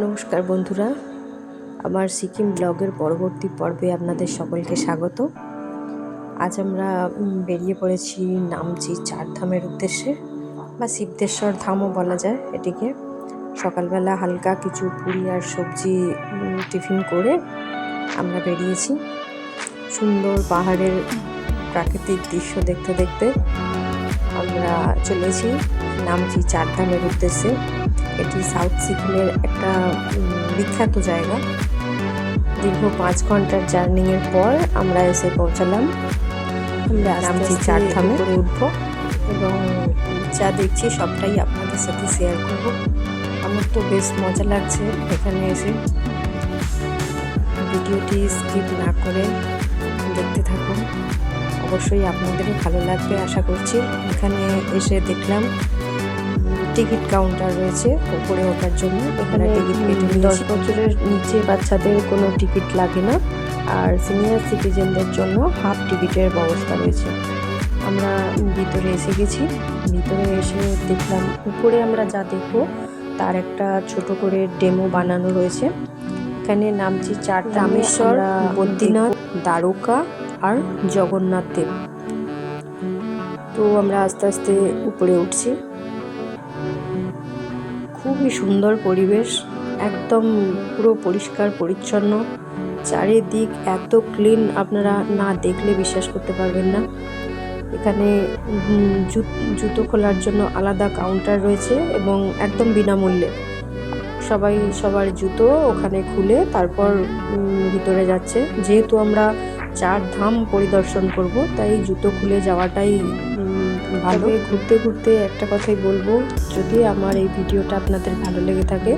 নমস্কার বন্ধুরা। আমার সিকিম ব্লগের পরবর্তী পর্বে আপনাদের সকলকে স্বাগত। আজ আমরা বেরিয়ে পড়েছি নামচি চারধামের উদ্দেশ্যে, বা সিদ্ধেশ্বর ধামও বলা যায় এটিকে। সকালবেলা হালকা কিছু পুরি আর সবজি টিফিন করে আমরা বেরিয়েছি। সুন্দর পাহাড়ের প্রাকৃতিক দৃশ্য দেখতে দেখতে আমরা চলেছি নামচি চারধামের উদ্দেশ্যে। এটি সাউথ সিকিমের একটা বিখ্যাত জায়গা। দীর্ঘ পাঁচ ঘণ্টার জার্নিংয়ের পর আমরা এসে পৌঁছালাম। আমরা চারধামে। করে উঠবো। এবং যা দেখছি সবটাই আপনাদের সাথে শেয়ার করব। আমার তো বেশ মজা লাগছে এখানে এসে। ভিডিওটি স্কিপ না করে দেখতে থাকুন। অবশ্যই আপনাদেরও ভালো লাগবে আশা করছি। এখানে এসে দেখলাম টিকিট কাউন্টার রয়েছে উপরে ওঠার জন্য। এখানে টিকিট কেটে দশ বছরের নিচে বাচ্চাদের কোনো টিকিট লাগে না। আর সিনিয়র সিটিজেনদের জন্য হাফ টিকিটের ব্যবস্থা রয়েছে। আমরা ভিতরে এসে গেছি। ভিতরে এসে দেখলাম উপরে আমরা যা দেখব তার একটা ছোট করে ডেমো বানানো রয়েছে। এখানে নামছি চার রামেশ্বর বদ্রীনাথ দ্বারকা আর জগন্নাথ দেব। তো আমরা আস্তে আস্তে উপরে উঠছি। খুবই সুন্দর পরিবেশ, একদম পুরো পরিষ্কার, পরিচ্ছন্ন। চারিদিক এত ক্লিন আপনারা না দেখলে বিশ্বাস করতে পারবেন না। এখানে জুতো খোলার জন্য আলাদা কাউন্টার রয়েছে এবং একদম বিনামূল্যে। সবাই সবার জুতো ওখানে খুলে তারপর ভিতরে যাচ্ছে। যেহেতু আমরা চার ধাম পরিদর্শন করব, তাই জুতো খুলে যাওয়াটাই ভালো। ঘুরতে ঘুরতে একটা কথাই বলব, যদি আমার এই ভিডিওটা আপনাদের ভালো লেগে থাকে,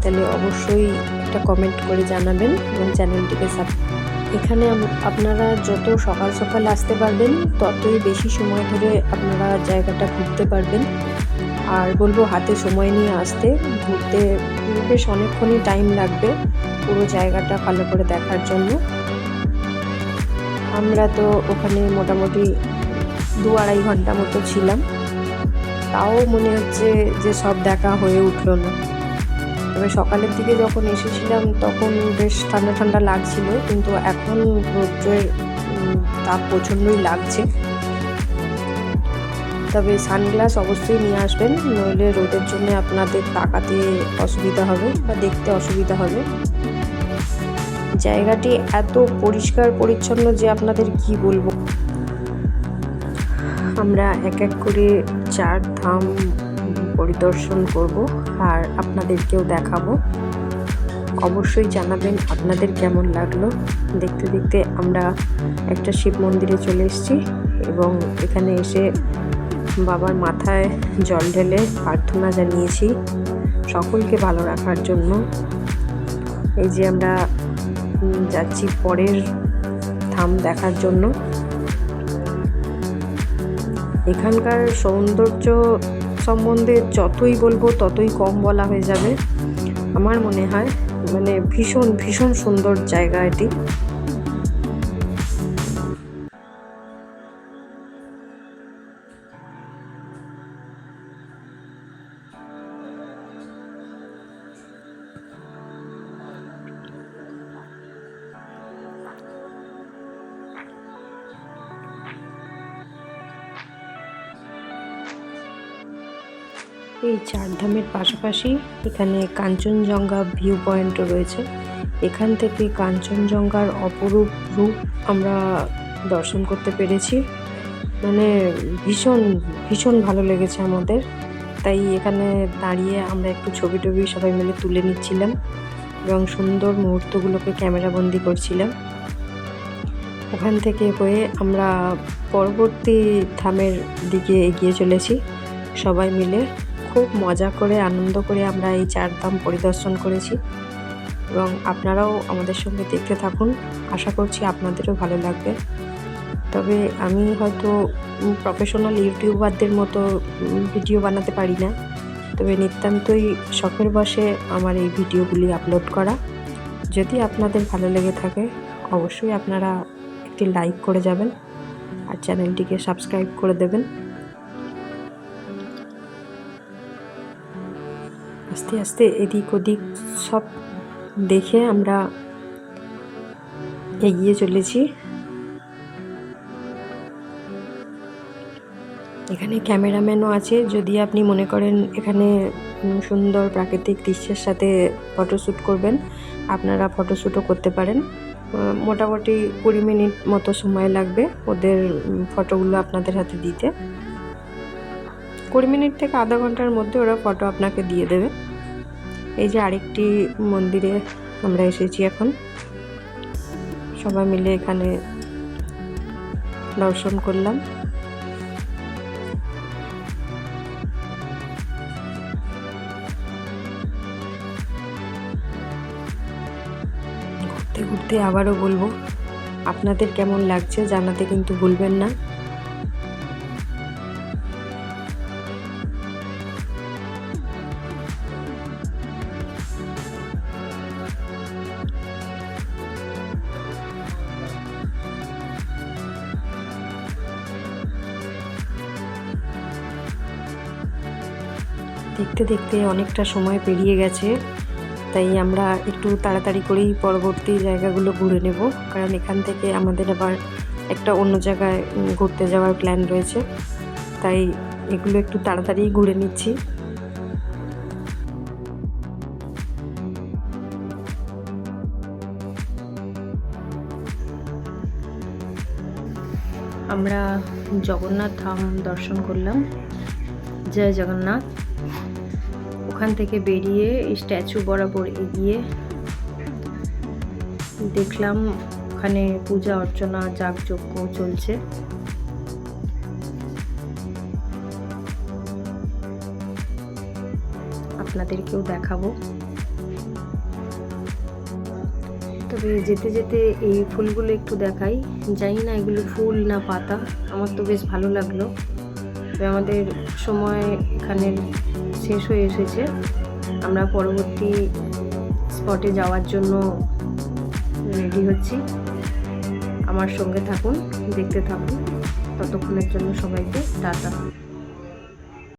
তাহলে অবশ্যই একটা কমেন্ট করে জানাবেন এবং চ্যানেলটিকে সাব এখানে আপনারা যত সকাল সকাল আসতে পারবেন, ততই বেশি সময় ধরে আপনারা জায়গাটা ঘুরতে পারবেন। আর বলব হাতে সময় নিয়ে আসতে, ঘুরতে বেশ অনেকক্ষণই টাইম লাগবে পুরো জায়গাটা ভালো করে দেখার জন্য। আমরা তো ওখানে মোটামুটি দু আড়াই ঘণ্টা মতো ছিলাম। তাও মনে হচ্ছে যে সব দেখা হয়ে উঠল না। তবে সকালের দিকে যখন এসেছিলাম তখন বেশ ঠান্ডা ঠান্ডা লাগছিল, কিন্তু এখন রৌদ্রের তাপ প্রচণ্ডই লাগছে। তবে সানগ্লাস অবশ্যই নিয়ে আসবেন, নইলে রোদের জন্য আপনাদের তাকাতে অসুবিধা হবে বা দেখতে অসুবিধা হবে। জায়গাটি এত পরিষ্কার পরিচ্ছন্ন যে আপনাদের কি বলব? আমরা এক এক করে চার ধাম পরিদর্শন করব আর আপনাদেরকেও দেখাবো। অবশ্যই জানাবেন আপনাদের কেমন লাগল। দেখতে দেখতে আমরা একটা শিব মন্দিরে চলে এসেছি এবং এখানে এসে বাবার মাথায় জল ঢেলে প্রার্থনা জানিয়েছি সকলকে ভালো রাখার জন্য। এই যে আমরা যাচ্ছি পরের ধাম দেখার জন্য। এখানকার সৌন্দর্য সম্বন্ধে যতই বলব, ততই কম বলা হয়ে যাবে। আমার মনে হয় মানে ভীষণ ভীষণ সুন্দর জায়গা এটি। এই চারধামের পাশাপাশি এখানে কাঞ্চনজঙ্ঘা ভিউ পয়েন্টও রয়েছে। এখান থেকে কাঞ্চনজঙ্ঘার অপরূপ রূপ আমরা দর্শন করতে পেরেছি। মানে ভীষণ ভীষণ ভালো লেগেছে আমাদের। তাই এখানে দাঁড়িয়ে আমরা একটু ছবি টবি সবাই মিলে তুলে নিচ্ছিলাম এবং সুন্দর মুহূর্তগুলোকে ক্যামেরাবন্দি করছিলাম। ওখান থেকে হয়ে আমরা পরবর্তী ধামের দিকে এগিয়ে চলেছি সবাই মিলে। খুব মজা করে, আনন্দ করে আমরা এই চার ধাম পরিদর্শন করেছি। এবং আপনারাও আমাদের সঙ্গে দেখতে থাকুন। আশা করছি আপনাদেরও ভালো লাগবে। তবে আমি হয়তো প্রফেশনাল ইউটিউবারদের মতো ভিডিও বানাতে পারি না। তবে নিতান্তই শখের বসে আমার এই ভিডিওগুলি আপলোড করা। যদি আপনাদের ভালো লেগে থাকে, অবশ্যই আপনারা একটি লাইক করে যাবেন। আর চ্যানেলটিকে সাবস্ক্রাইব করে দেবেন। আস্তে আস্তে এদিক ওদিক সব দেখে আমরা এগিয়ে চলেছি। এখানে ক্যামেরাম্যানও আছে। যদি আপনি মনে করেন এখানে সুন্দর প্রাকৃতিক দৃশ্যের সাথে ফটোশ্যুট করবেন, আপনারা ফটোশ্যুটও করতে পারেন। মোটামুটি কুড়ি মিনিট মতো সময় লাগবে ওদের ফটোগুলো আপনাদের হাতে দিতে। কুড়ি মিনিট থেকে আধা ঘণ্টার মধ্যে ওরা ফটো আপনাকে দিয়ে দেবে। এই যে আরেকটি মন্দিরে আমরা এসেছি এখন। সবাই মিলে এখানে দর্শন করলাম। ঘুরতে ঘুরতে আবারও বলব, আপনাদের কেমন লাগছে জানাতে কিন্তু ভুলবেন না। দেখতে দেখতে অনেকটা সময় পেরিয়ে গেছে, তাই আমরা একটু তাড়াতাড়ি করেই পরবর্তী জায়গাগুলো ঘুরে নেব। কারণ এখান থেকে আমাদের আবার একটা অন্য জায়গায় ঘুরতে যাওয়ার প্ল্যান রয়েছে। তাই এগুলো একটু তাড়াতাড়ি ঘুরে নিচ্ছি। আমরা জগন্নাথ ধাম দর্শন করলাম। জয় জগন্নাথ। ওখান থেকে বেরিয়ে স্ট্যাচু বরাবর এগিয়ে দেখলাম ওখানে পূজা অর্চনা যাগযজ্ঞ চলছে। আপনাদেরকেও দেখাবো। তবে যেতে যেতে এই ফুলগুলো একটু দেখাই। জানি না এগুলো ফুল না পাতা। আমার তো বেশ ভালো লাগল। আমাদের সময় এখানে শেষ হয়ে এসেছে। আমরা পরবর্তী স্পটে যাওয়ার জন্য রেডি হচ্ছি। আমার সঙ্গে থাকুন, দেখতে থাকুন। ততক্ষণের জন্য সবাইকে টাটা।